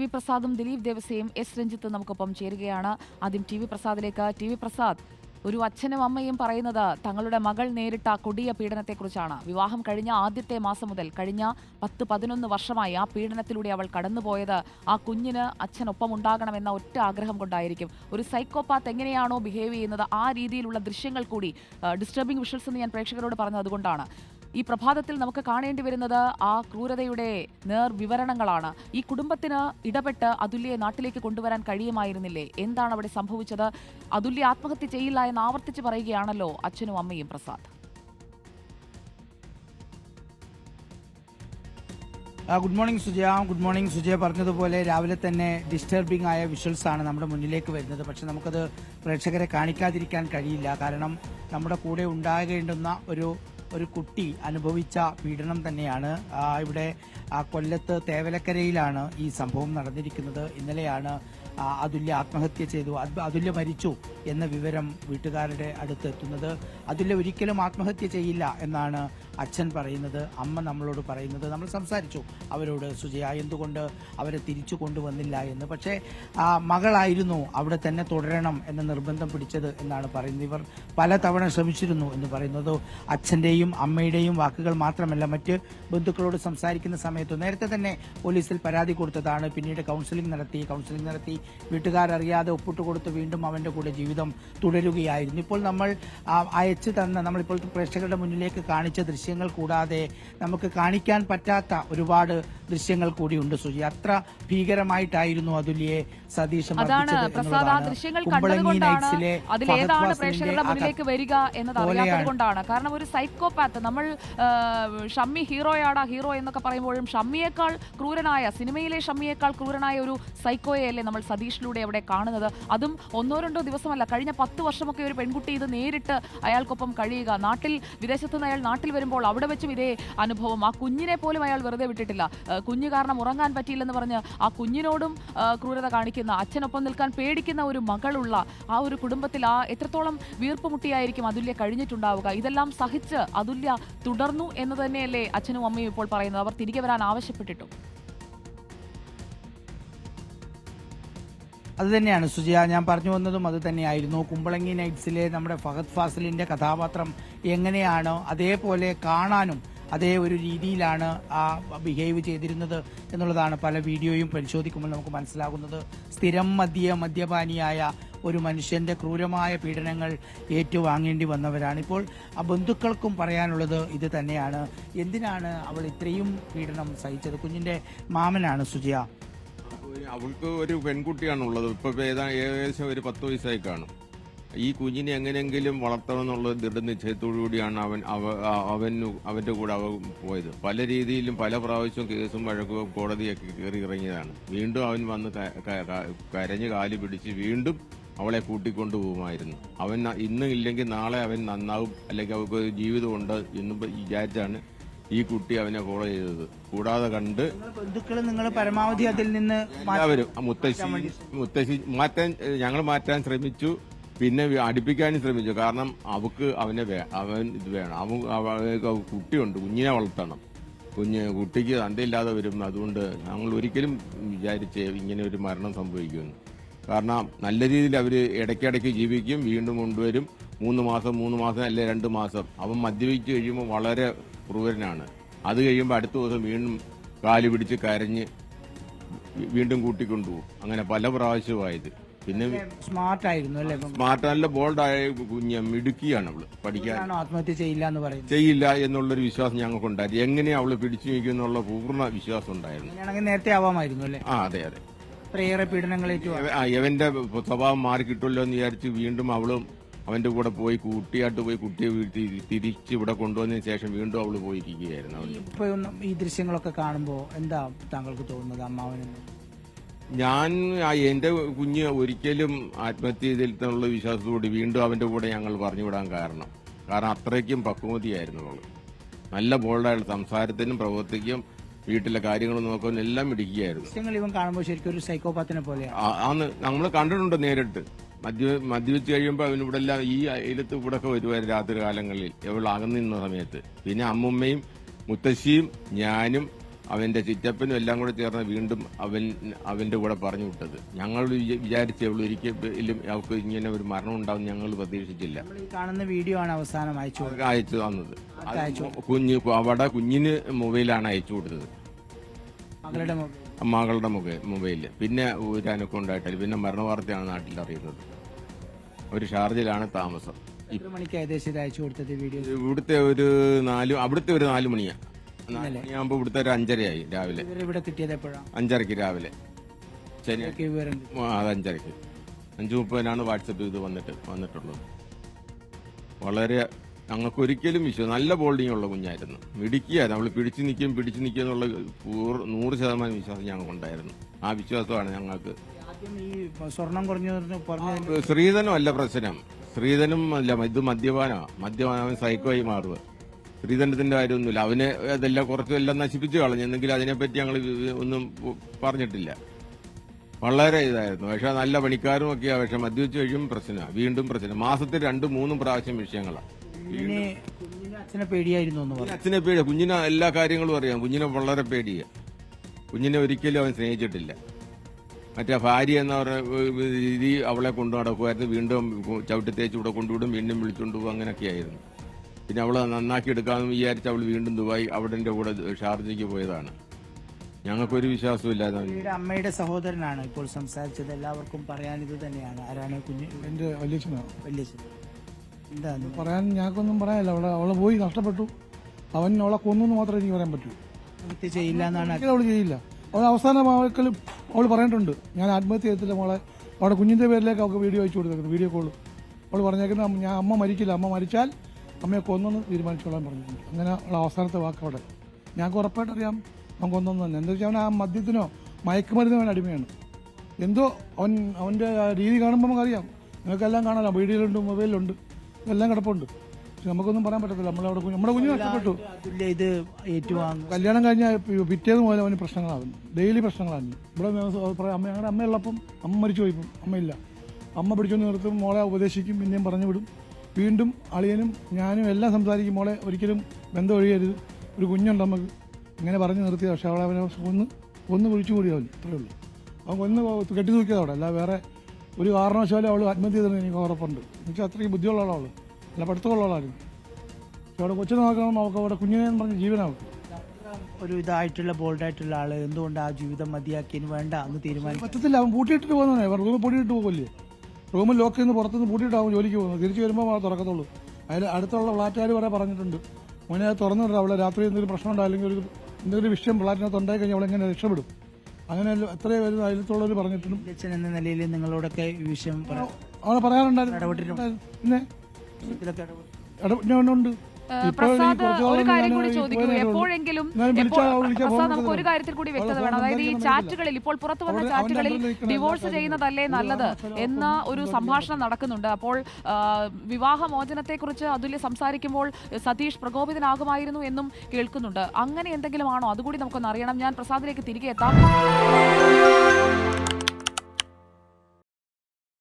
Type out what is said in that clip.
V പ്രസാദും ദിലീപ് ദേവസയും S Ranjith നമുക്കൊപ്പം ചേരുകയാണ്. ആദ്യം ടി വി പ്രസാദിലേക്ക്. ടി വി പ്രസാദ് ഒരു അച്ഛനും അമ്മയും പറയുന്നത് തങ്ങളുടെ മകൾ നേരിട്ട കൊടിയ പീഡനത്തെക്കുറിച്ചാണ്. വിവാഹം കഴിഞ്ഞ ആദ്യത്തെ മാസം മുതൽ കഴിഞ്ഞ പത്ത് പതിനൊന്ന് വർഷമായി ആ പീഡനത്തിലൂടെ അവൾ കടന്നുപോയത്. ആ കുഞ്ഞിന് അച്ഛനൊപ്പം ഉണ്ടാകണമെന്ന ഒറ്റ ആഗ്രഹം കൊണ്ടായിരിക്കും. ഒരു സൈക്കോപാത്ത് എങ്ങനെയാണോ ബിഹേവ് ചെയ്യുന്നത് ആ രീതിയിലുള്ള ദൃശ്യങ്ങൾ കൂടി ഡിസ്റ്റർബിംഗ് വിഷ്വൽസ് എന്ന് ഞാൻ പ്രേക്ഷകരോട് പറഞ്ഞത് അതുകൊണ്ടാണ് ഈ പ്രഭാതത്തിൽ നമുക്ക് കാണേണ്ടി വരുന്നത് ആ ക്രൂരതയുടെ നേർ വിവരണങ്ങളാണ് ഈ കുടുംബത്തിന് ഇടപെട്ട് അതുല്യയെ നാട്ടിലേക്ക് കൊണ്ടുവരാൻ കഴിയുമായിരുന്നില്ലേ? എന്താണ് അവിടെ സംഭവിച്ചത്? അതുല്യ ആത്മഹത്യ ചെയ്യില്ല എന്ന് ആവർത്തിച്ച് പറയുകയാണല്ലോ അച്ഛനും അമ്മയും Prasad. Good morning Sujaya. Good morning Sujaya പറഞ്ഞതുപോലെ രാവിലെ തന്നെ ഡിസ്റ്റർബിംഗ് ആയ വിഷ്വൽസ് ആണ് നമ്മുടെ മുന്നിലേക്ക് വരുന്നത്. പക്ഷെ നമുക്കത് പ്രേക്ഷകരെ കാണിക്കാതിരിക്കാൻ കഴിയില്ല. കാരണം നമ്മുടെ കൂടെ ഉണ്ടാകേണ്ടുന്ന ഒരു ഒരു കുട്ടി അനുഭവിച്ച പീഡനം തന്നെയാണ്. ഇവിടെ കൊല്ലത്ത് തേവലക്കരയിലാണ് ഈ സംഭവം നടന്നിരിക്കുന്നത്. ഇന്നലെയാണ് അതുല്യ ആത്മഹത്യ ചെയ്തു. അത് അതുല്യ മരിച്ചു. എന്ന വിവരം വീട്ടുകാരുടെ അടുത്ത് എത്തുന്നത് അതിൽ ഒരിക്കലും ആത്മഹത്യ ചെയ്യില്ല എന്നാണ് അച്ഛൻ പറയുന്നത്. അമ്മ നമ്മളോട് പറയുന്നത്. നമ്മൾ സംസാരിച്ചു. അവരോട് സുജയ എന്തുകൊണ്ട് അവരെ തിരിച്ചു കൊണ്ടുവന്നില്ല എന്ന്? പക്ഷേ ആ, മകളായിരുന്നു അവിടെ തന്നെ തുടരണം എന്ന നിർബന്ധം പിടിച്ചത് എന്നാണ് പറയുന്നത്. ഇവർ പലതവണ ശ്രമിച്ചിരുന്നു എന്ന് പറയുന്നത്. അച്ഛന്റെയും അമ്മയുടെയും വാക്കുകൾ മാത്രമല്ല മറ്റ് ബന്ധുക്കളോട് സംസാരിക്കുന്ന സമയത്ത് നേരത്തെ തന്നെ പോലീസിൽ പരാതി കൊടുത്തതാണ്. പിന്നീട് കൗൺസിലിംഗ് നടത്തി കൗൺസിലിംഗ് നടത്തി. വീട്ടുകാരറിയാതെ ഒപ്പിട്ട് കൊടുത്ത് വീണ്ടും അവന്റെ കൂടെ ജീവിതം തുടരുകയായിരുന്നു. ഇപ്പോൾ നമ്മൾ അയച്ചു തന്ന നമ്മളിപ്പോൾ പ്രേക്ഷകരുടെ മുന്നിലേക്ക് കാണിച്ച ദൃശ്യങ്ങൾ കൂടാതെ നമുക്ക് കാണിക്കാൻ പറ്റാത്ത ഒരുപാട് ദൃശ്യങ്ങൾ കൂടിയുണ്ട് സുജി. അത്ര ഭീകരമായിട്ടായിരുന്നു അതുല്യെ സതീശ് അതാണ് പ്രസാദ് ആ ദൃശ്യങ്ങൾ കണ്ടതുകൊണ്ടാണ് അതിലേതാണ് പ്രേക്ഷകരുടെ മുന്നിലേക്ക് വരിക എന്നത് പോലെയാണ്. കാരണം ഒരു സൈക്കോപാത്ത് നമ്മൾ ഷമ്മി ഹീറോയാടാ ഹീറോ എന്നൊക്കെ പറയുമ്പോഴും ഷമ്മിയേക്കാൾ ക്രൂരനായ സിനിമയിലെ ഷമ്മിയേക്കാൾ ക്രൂരനായ ഒരു സൈക്കോയെ അല്ലേ നമ്മൾ സതീഷിലൂടെ അവിടെ കാണുന്നത്? അതും ഒന്നോ രണ്ടോ ദിവസമല്ല കഴിഞ്ഞ പത്ത് വർഷമൊക്കെ ഒരു പെൺകുട്ടി ഇത് നേരിട്ട് അയാൾക്കൊപ്പം കഴിയുക. നാട്ടിൽ വിദേശത്തു നിന്ന് അയാൾ നാട്ടിൽ വരുമ്പോൾ അവിടെ വെച്ചും ഇതേ അനുഭവം. ആ കുഞ്ഞിനെ പോലും അയാൾ വെറുതെ വിട്ടിട്ടില്ല. കുഞ്ഞ് കാരണം ഉറങ്ങാൻ പറ്റിയില്ലെന്ന് പറഞ്ഞ് ആ കുഞ്ഞിനോടും ക്രൂരത കാണിക്കുന്ന അച്ഛനൊപ്പം നിൽക്കാൻ പേടിക്കുന്ന ഒരു മകളുള്ള ആ ഒരു കുടുംബത്തിൽ ആ എത്രത്തോളം വീർപ്പുമുട്ടിയായിരിക്കും അതുല്യ കഴിഞ്ഞിട്ടുണ്ടാവുക. ഇതെല്ലാം സഹിച്ച് അതുല്യ തുടർന്നു എന്ന് തന്നെയല്ലേ അച്ഛനും അമ്മയും ഇപ്പോൾ പറയുന്നത്. അവർ തിരികെ വരാൻ ആവശ്യപ്പെട്ടിട്ടും. അത് തന്നെയാണ് സുജിയ ഞാൻ പറഞ്ഞു വന്നതും അത് തന്നെയായിരുന്നു. കുമ്പളങ്ങി നൈറ്റ്സിലെ നമ്മുടെ ഫഹദ് ഫാസിലിന്റെ കഥാപാത്രം എങ്ങനെയാണോ അതേപോലെ കാണാനും അതേ ഒരു രീതിയിലാണ് ആ ബിഹേവ് ചെയ്തിരുന്നത് എന്നുള്ളതാണ് പല വീഡിയോയും പരിശോധിക്കുമ്പോൾ നമുക്ക് മനസ്സിലാകുന്നത്. സ്ഥിരം മദ്യ മദ്യപാനിയായ ഒരു മനുഷ്യന്റെ ക്രൂരമായ പീഡനങ്ങൾ ഏറ്റുവാങ്ങേണ്ടി വന്നവരാണ്. ഇപ്പോൾ ആ ബന്ധുക്കൾക്കും പറയാനുള്ളത് ഇത് തന്നെയാണ്. എന്തിനാണ് അവൾ ഇത്രയും പീഡനം സഹിച്ചത്? കുഞ്ഞിന്റെ മാമനാണ് സുജിയ. അവൾക്ക് ഒരു പെൺകുട്ടിയാണുള്ളത്. ഇപ്പൊ ഏതാ ഏകദേശം ഒരു പത്ത് വയസ്സായി കാണും. ഈ കുഞ്ഞിനെ എങ്ങനെയെങ്കിലും വളർത്തണമെന്നുള്ള ദൃഢ കൂടിയാണ് അവൻ അവ- അവന് അവന്റെ കൂടെ അവ പോയത്. പല രീതിയിലും പല പ്രാവശ്യവും കേസും വഴക്കും കോടതിയൊക്കെ കയറി ഇറങ്ങിയതാണ്. വീണ്ടും അവൻ വന്ന് കരഞ്ഞ് കാലി പിടിച്ച് വീണ്ടും അവളെ കൂട്ടിക്കൊണ്ടു പോകുമായിരുന്നു. അവൻ ഇന്നും ഇല്ലെങ്കിൽ നാളെ അവൻ നന്നാവും അല്ലെങ്കിൽ അവൾക്ക് ജീവിതമുണ്ട് എന്ന് വിചാരിച്ചാണ് ഈ കുട്ടി അവനെ ഫോളോ ചെയ്തത്. കൂടാതെ കണ്ട് ബന്ധുക്കൾ നിങ്ങൾ പരമാവധി അതിൽ നിന്ന് എല്ലാവരും മുത്തശ്ശി മുത്തശ്ശി മാറ്റാൻ ഞങ്ങൾ മാറ്റാൻ ശ്രമിച്ചു. പിന്നെ അടുപ്പിക്കാനും ശ്രമിച്ചു. കാരണം അവക്ക് അവനെ വേ അവൻ ഇത് വേണം. അവ- കുട്ടിയുണ്ട്. കുഞ്ഞിനെ വളർത്തണം. കുഞ്ഞ് കുട്ടിക്ക് തന്തയില്ലാതെ വരും. അതുകൊണ്ട് ഞങ്ങൾ ഒരിക്കലും വിചാരിച്ച് ഇങ്ങനെ ഒരു മരണം സംഭവിക്കുമെന്ന്. കാരണം നല്ല രീതിയിൽ അവർ ഇടയ്ക്കിടയ്ക്ക് ജീവിക്കും. വീണ്ടും കൊണ്ടുവരും. മൂന്ന് മാസം മൂന്ന് മാസം അല്ലെ രണ്ട് മാസം. അവൻ മദ്യപിച്ച് കഴിയുമ്പോൾ വളരെ ക്രൂരനാണ് അത് കഴിയുമ്പോൾ അടുത്ത ദിവസം വീണ്ടും കാൽ പിടിച്ച് കരഞ്ഞ് വീണ്ടും കൂട്ടിക്കൊണ്ടുപോകും. അങ്ങനെ പല പ്രാവശ്യമായത്. പിന്നെ സ്മാർട്ടായിരുന്നു അല്ലേ സ്മാർട്ട് നല്ല ബോൾഡായ കുഞ്ഞ് മിടുക്കിയാണ് അവൾ. പഠിക്കാൻ ആത്മഹത്യ ചെയ്യില്ല എന്ന് പറയുന്നത്? ചെയ്യില്ല എന്നുള്ളൊരു വിശ്വാസം ഞങ്ങൾക്കുണ്ടായിരുന്നു. എങ്ങനെ അവൾ പിടിച്ചു നിൽക്കും എന്നുള്ള പൂർണ വിശ്വാസം ഉണ്ടായിരുന്നു. നേരത്തെ ആവാമായിരുന്നു അല്ലേ? ആ അതെ അതെ. ഏറെ പീഡനങ്ങളേറ്റു ഇവന്റെ സ്വഭാവം മാറി കിട്ടുമല്ലോ എന്ന് വിചാരിച്ച് വീണ്ടും അവളും അവന്റെ കൂടെ പോയി കുട്ടിയായിട്ട് പോയി കുട്ടിയെ വീട്ടിൽ തിരിച്ച് ഇവിടെ കൊണ്ടുവന്നതിന് ശേഷം വീണ്ടും അവൾ പോയിരിക്കുകയായിരുന്നു അവൾ ഇപ്പൊ ഒന്ന് ഈ ദൃശ്യങ്ങളൊക്കെ കാണുമ്പോൾ എന്താ താങ്കൾക്ക് തോന്നുന്നത് അമ്മാവനെന്ന്? ഞാൻ എന്റെ കുഞ്ഞ് ഒരിക്കലും ആത്മഹത്യ ചെയ്തിട്ടുള്ള വിശ്വാസത്തോടെ വീണ്ടും അവന്റെ കൂടെ ഞങ്ങൾ പറഞ്ഞു വിടാൻ കാരണം. കാരണം അത്രയ്ക്കും പക്വതിയായിരുന്നു അവൾ. നല്ല ബോൾഡായിട്ട് സംസാരത്തിനും പ്രവൃത്തിക്കും വീട്ടിലെ കാര്യങ്ങൾ നോക്കാൻ എല്ലാം ഇടിക്കുകയായിരുന്നു ഇവൻ കാണുമ്പോൾ ശരിക്കും ഒരു സൈക്കോപാത്തിനെ പോലെയാണ് നമ്മൾ കണ്ടിട്ടുണ്ട് നേരിട്ട്. മദ്യ മദ്യപിച്ച് കഴിയുമ്പോൾ അവനിവിടെ എല്ലാം ഈ അയലത്ത് ഇവിടെ ഒക്കെ വരുമായിരുന്നു രാത്രി കാലങ്ങളിൽ എവിടെ അകന്നു നിന്ന സമയത്ത്. പിന്നെ അമ്മുമ്മയും മുത്തശ്ശിയും ഞാനും അവന്റെ ചിറ്റപ്പനും എല്ലാം കൂടെ ചേർന്ന് വീണ്ടും അവൻ അവന്റെ കൂടെ പറഞ്ഞു വിട്ടത്. ഞങ്ങൾ വിചാ- വിചാരിച്ചേ ഉള്ളൂ ഒരിക്കലും അവർക്ക് ഇങ്ങനെ ഒരു മരണം ഉണ്ടാവും ഞങ്ങൾ പ്രതീക്ഷിച്ചില്ല. കാണുന്ന വീഡിയോ ആണ് അവസാനം അയച്ചു അയച്ചു തന്നത്. കുഞ്ഞ് അവിടെ കുഞ്ഞിന് മൊബൈലാണ് അയച്ചു കൊടുത്തത്. മകളുടെ മൊബൈൽ. പിന്നെ ഒരു അനക്കം ഉണ്ടായിട്ടില്ല പിന്നെ മരണവാർത്തയാണ് നാട്ടിൽ അറിയുന്നത്. ഒരു ഷാർജയിലാണ് താമസം. എത്ര മണിക്ക് ഏകദേശം ഇത് അയച്ചു കൊടുത്തത് വീഡിയോ? ഇവിടുത്തെ ഒരു നാല് അവിടുത്തെ ഒരു നാല് മണിയാ. നാല് ഇവിടുത്തെ ഒരു അഞ്ചരയായി രാവിലെ. ഇവർ ഇവിടെ കിട്ടിയത് എപ്പോഴാണ് അഞ്ചരക്ക് രാവിലെ. ശനി ഇതൊക്കെ വിവരം കിട്ടി. ആ, അത് അഞ്ചരക്ക് അഞ്ചു മുപ്പതിനാണ് വാട്സപ്പ് ഇത് വന്നിട്ട് വന്നിട്ടുള്ളത്. വളരെ ഞങ്ങൾക്ക് ഒരിക്കലും വിശ്വാസം നല്ല ബോൾഡിംഗ് ഉള്ള കുഞ്ഞായിരുന്നു. മിടിക്കുക നമ്മൾ പിടിച്ചു നിൽക്കും പിടിച്ചു നിൽക്കുക എന്നുള്ള പൂർ- നൂറ് ശതമാനം വിശ്വാസം ഞങ്ങൾക്കുണ്ടായിരുന്നു. ആ വിശ്വാസമാണ് ഞങ്ങൾക്ക് ഈ സ്വർണം കുറഞ്ഞു പറഞ്ഞു ശ്രീധനും അല്ല പ്രശ്നം. ശ്രീധനും അല്ല ഇത് മദ്യപാനമാണ് മദ്യപാനം സൈക്കോയി മാറുക ശ്രീധനത്തിന്റെ കാര്യമൊന്നുമില്ല. അവന് അതെല്ലാം കുറച്ചെല്ലാം നശിപ്പിച്ചു കളഞ്ഞു. എന്നെങ്കിലും അതിനെപ്പറ്റി ഞങ്ങൾ ഒന്നും പറഞ്ഞിട്ടില്ല. വളരെ ഇതായിരുന്നു. പക്ഷെ നല്ല പണിക്കാരും ഒക്കെയാ പക്ഷെ മദ്യപിച്ചു കഴിയും പ്രശ്നമാണ് വീണ്ടും പ്രശ്നം. മാസത്തിൽ രണ്ടും മൂന്നും പ്രാവശ്യം വിഷയങ്ങളാണ് അച്ഛനെ പേടിയായിരുന്നു അച്ഛനെ പേടിയ കുഞ്ഞിനെ എല്ലാ കാര്യങ്ങളും അറിയാം. കുഞ്ഞിനെ വളരെ പേടിയ. കുഞ്ഞിനെ ഒരിക്കലും അവൻ സ്നേഹിച്ചിട്ടില്ല. മറ്റേ ഭാര്യ എന്ന പറയുന്ന രീതി അവളെ കൊണ്ടു നടക്കുമായിരുന്നു. വീണ്ടും ചവിട്ടി തേച്ച് ഇവിടെ കൊണ്ടുവിടും വീണ്ടും വിളിച്ചുകൊണ്ട് പോകും അങ്ങനെയൊക്കെ ആയിരുന്നു. പിന്നെ അവളെ നന്നാക്കി എടുക്കാമെന്ന് വിചാരിച്ച് അവൾ വീണ്ടും ദുബായി അവിടെ കൂടെ ഷാർജയ്ക്ക് പോയതാണ്. ഞങ്ങൾക്കൊരു വിശ്വാസമില്ലാതെ അമ്മയുടെ സഹോദരനാണ് ഇപ്പോൾ സംസാരിച്ചത്. എല്ലാവർക്കും പറയാൻ ഇത് തന്നെയാണ്. ആരാണ് കുഞ്ഞ്? എന്റെ വല്യച്ഛനാണ് വലിയ എന്താണ്? പറയാൻ ഞങ്ങൾക്കൊന്നും പറയാനില്ല. അവളെ അവളെ പോയി നഷ്ടപ്പെട്ടു. അവൻ അവളെ കൊന്നു മാത്രമേ എനിക്ക് പറയാൻ പറ്റൂ. ചെയ്യില്ല എന്നാണ് അവൾ ചെയ്യില്ല. അവൾ അവസാന വാക്കിലും അവൾ പറഞ്ഞിട്ടുണ്ട്. ഞാൻ ആത്മഹത്യ ചെയ്തില്ല മോളെ. അവിടെ കുഞ്ഞിന്റെ പേരിലേക്ക് അവൾക്ക് വീഡിയോ അയച്ചു കൊടുത്തേക്കുന്നത് വീഡിയോ കോൾ അവൾ പറഞ്ഞേക്കുന്നത് ഞാൻ അമ്മ മരിക്കില്ല. അമ്മ മരിച്ചാൽ അമ്മയെ കൊന്നെന്ന് തീരുമാനിച്ചോളാൻ പറഞ്ഞിട്ടുണ്ട്. അങ്ങനെ അവൾ അവസാനത്തെ വാക്ക് അവിടെ. ഞങ്ങൾക്ക് ഉറപ്പായിട്ട് അറിയാം അവൻ തന്നെ. എന്താ വെച്ചാൽ അവൻ ആ മദ്യത്തിനോ മയക്കുമരുന്നോ അവൻ അടിമയാണ്. എന്തോ അവൻ അവന്റെ രീതി കാണുമ്പോൾ നമുക്കറിയാം. നിങ്ങൾക്കെല്ലാം കാണാമല്ലോ വീഡിയോയിലുണ്ട് മൊബൈലിലുണ്ട്. എല്ലാം കിടപ്പുണ്ട്. പക്ഷെ നമുക്കൊന്നും പറയാൻ പറ്റത്തില്ല. നമ്മളവിടെ കുഞ്ഞ്- നമ്മുടെ കുഞ്ഞ് നഷ്ടപ്പെട്ടു. അതുല്യ ഇത് ഏറ്റുവാങ്ങും. കല്യാണം കഴിഞ്ഞ പിറ്റേന്ന് മുതൽ അവന് പ്രശ്നങ്ങളാവും ഡെയിലി പ്രശ്നങ്ങളാണ്. ഇവിടെ പറയാം അമ്മ ഞങ്ങളുടെ അമ്മയുള്ളപ്പം അമ്മ മരിച്ചു പോയിപ്പം അമ്മയില്ല അമ്മ പിടിച്ചോണ്ട് നിർത്തും മോളെ ഉപദേശിക്കും പിന്നെയും പറഞ്ഞു വിടും. വീണ്ടും അളിയനും ഞാനും എല്ലാം സംസാരിക്കും. മോളെ ഒരിക്കലും ബന്ധം ഒഴിയരുത്. ഒരു കുഞ്ഞുണ്ട് നമുക്ക് ഇങ്ങനെ പറഞ്ഞു നിർത്തി പക്ഷെ അവളെ അവനെ ഒന്ന് ഒന്ന് കുഴിച്ചു കൂടി അവൻ ഇത്രയേ ഉള്ളൂ. അവൻ ഒന്ന് കെട്ടി തൂക്കിയത് അവിടെ. അല്ല വേറെ ഒരു കാരണവശാലും അവൾ ആത്മഹത്യ ചെയ്തിരുന്നു എനിക്ക് ഉറപ്പുണ്ട്. എന്നുവെച്ചാൽ അത്രയും ബുദ്ധിയുള്ള ആളാണ് അല്ല പഠിത്തമുള്ള ആളായിരുന്നു പക്ഷെ അവിടെ കൊച്ചിനെ നോക്കണം നമുക്ക് അവിടെ കുഞ്ഞിനെ എന്ന് പറഞ്ഞ ജീവനാവും. ഒരു ഇതായിട്ടുള്ള ബോൾഡായിട്ടുള്ള ആൾ എന്തുകൊണ്ട് ആ ജീവിതം മതിയാക്കിയതിന് വേണ്ട എന്ന് തീരുമാനിച്ചു. പറ്റത്തില്ല അവൻ പൂട്ടിയിട്ട് പോകുന്നേ റൂമിൽ പൂട്ടിയിട്ട് പോകില്ലേ റൂമിൽ ലോക്ക് ചെയ്യുന്ന പുറത്തുനിന്ന് പൂട്ടിയിട്ടാവും ജോലിക്ക് പോകുന്നത്. തിരിച്ചു വരുമ്പോൾ അവിടെ തുറക്കത്തുള്ളൂ. അതിൽ അടുത്തുള്ള ഫ്ലാറ്റുകാർ വരെ പറഞ്ഞിട്ടുണ്ട്. മോനെ അത് തുറന്നു വിടാം അവളെ രാത്രി എന്തെങ്കിലും പ്രശ്നം ഉണ്ടായി അല്ലെങ്കിൽ ഒരു എന്തെങ്കിലും വിഷയം ഫ്ലാറ്റിനകത്ത് ഉണ്ടായി കഴിഞ്ഞാൽ അവളെങ്ങനെ രക്ഷപ്പെടും? അങ്ങനെ എത്രയും പേര് അതിലത്തുള്ളവർ പറഞ്ഞിട്ടുണ്ട്. എന്ന നിലയിൽ നിങ്ങളോടൊക്കെ ഈ വിഷയം അവളെ പറയാറുണ്ടായിരുന്നു. പിന്നെ? ഇതിലൊക്കെ ഏഹ് പ്രസാദ് ഒരു കാര്യം കൂടി ഈ ചോദിക്കൂ. പോയതേ ഉള്ളൂ. എപ്പോഴെങ്കിലും പ്രസാദ് നമുക്ക് ഒരു കാര്യത്തിൽ കൂടി വ്യക്തത വേണം. അതായത് ഈ ചാറ്റുകളിൽ ഇപ്പോൾ പുറത്തു വന്ന ചാറ്റുകളിൽ ഡിവോഴ്സ് ചെയ്യുന്നതല്ലേ നല്ലത് എന്ന ഒരു സംഭാഷണം നടക്കുന്നുണ്ട്. അപ്പോൾ വിവാഹമോചനത്തെ കുറിച്ച് അതുല്യ സംസാരിക്കുമ്പോൾ സതീഷ് പ്രകോപിതനാകുമായിരുന്നു എന്നും കേൾക്കുന്നുണ്ട്. അങ്ങനെ എന്തെങ്കിലും ആണോ അതുകൂടി നമുക്കൊന്ന് അറിയണം. ഞാൻ പ്രസാദിലേക്ക് തിരികെ എത്താം.